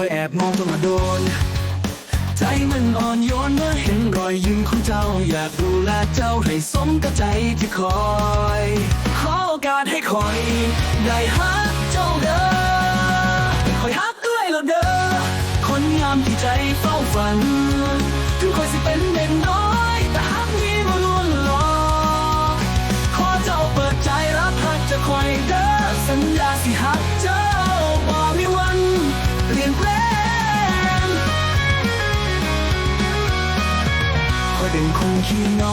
อยแอบมองตัวมาโดน ใจมันอ่อนโยนเมื่อเห็นรอยยิ้มของเจ้า อยากดูแลเจ้าให้สมกับใจที่คอย ขอโอกาสให้คอย ได้ฮักเจ้าเด้อคอยฮักด้วยแล้วเด้อคนงามที่ใจเฝ้าฝันถึงคอยสิเป็นเด็กน้อยแต่ฮักนี้มาล้วนหลอกขอเจ้าเปิดใจรับฮักจะคอยเด้อสัญญาสิฮักเจ้า เปลี่ยนแปลงคอยเป็นคนขี้เงา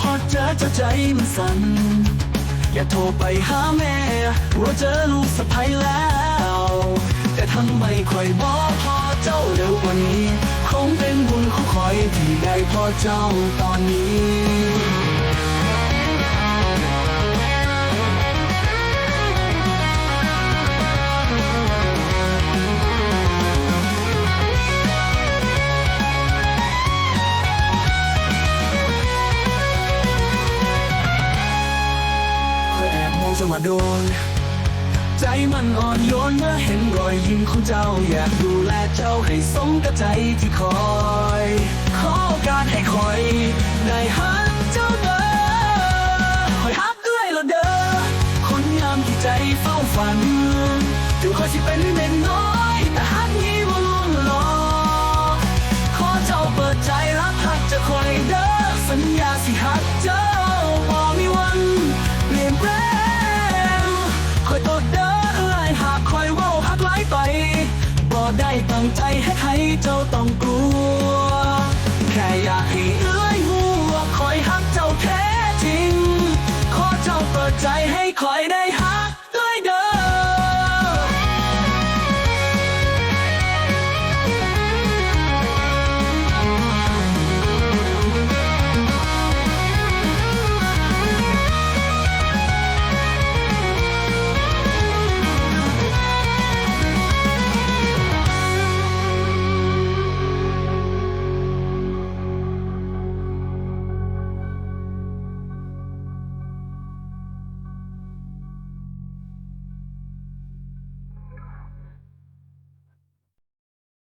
พอเจอเจ้าใจมันสั่น อย่าโทรไปหาแม่ว่าเจอลูกสะใภ้แล้ว แต่ทำไม่ค่อยบอกพอเจ้าเร็วกว่านี้ คงเป็นบุญของคอยที่ได้พอเจ้าตอนนี้ โดน ใจมันอ่อนโยนเมื่อเห็นรอยยิ้มของเจ้า อยากดูแลเจ้าให้สมกับใจที่คอย ขอโอกาสให้คอยได้ฮักเจ้าเด้อคอยฮักด้วยแล้วเด้อคนงามที่ใจเฝ้าฝันถึงคอยสิเป็นเด็กน้อยแต่ฮักนี้ว่าล่วงหลอขอเจ้าเปิดใจรับฮักจะคอยเด้อสัญญาสิฮักเจ้า ใจให้ใครเจ้าต้องกลัว แค่อยากให้เอื้อยหัวคอยหักเจ้าแท้จริง ขอเจ้าเปิดใจให้คอยได้